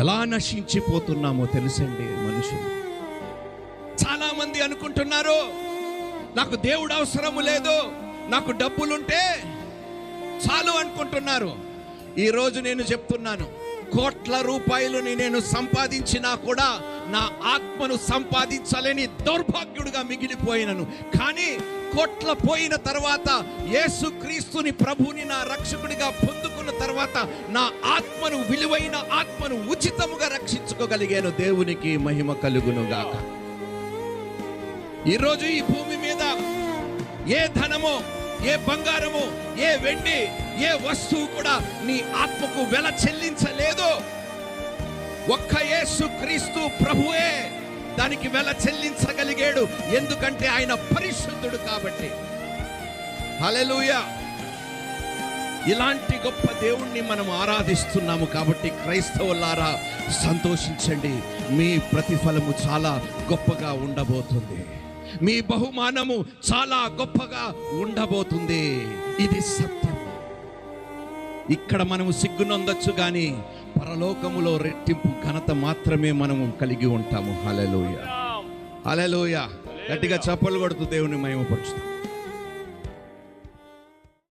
ఎలా నశించిపోతున్నామో తెలుసండి మనుషులు. చాలామంది అనుకుంటున్నారు నాకు దేవుడు అవసరము లేదు నాకు డబ్బులుంటే చాలు అనుకుంటున్నారు. ఈరోజు నేను చెప్తున్నాను కోట్ల రూపాయలని నేను సంపాదించినా కూడా నా ఆత్మను సంపాదించలేని దౌర్భాగ్యుడిగా మిగిలిపోయినను. కానీ కోట్ల పోయిన తర్వాత యేసుక్రీస్తుని ప్రభుని నా రక్షకుడిగా పొందుకున్న తర్వాత నా విలువైన ఆత్మను ఉచితముగా రక్షించుకోగలిగాను. దేవునికి మహిమ కలుగునుగాక. ఈరోజు ఈ భూమి మీద ఏ ధనము ఏ బంగారము ఏ వెండి ఏ వస్తువు కూడా నీ ఆత్మకు వెల చెల్లించలేదు. ఒక్క యేసు క్రీస్తు ప్రభువే దానికి వెల చెల్లించగలిగాడు. ఎందుకంటే ఆయన పరిశుద్ధుడు కాబట్టి. హల్లెలూయా. ఇలాంటి గొప్ప దేవుణ్ణి మనం ఆరాధిస్తున్నాము కాబట్టి క్రైస్తవులారా సంతోషించండి. మీ ప్రతిఫలము చాలా గొప్పగా ఉండబోతుంది. మీ బహుమానము చాలా గొప్పగా ఉండబోతుంది. ఇది సత్యం. ఇక్కడ మనము సిగ్గునొందొచ్చు కానీ పరలోకములో రెట్టింపు ఘనత మాత్రమే మనము కలిగి ఉంటాము. హలలోయ హలలోయ గట్టిగా చప్పలు కొడుతూ దేవుని మహిమపరుచుతాం.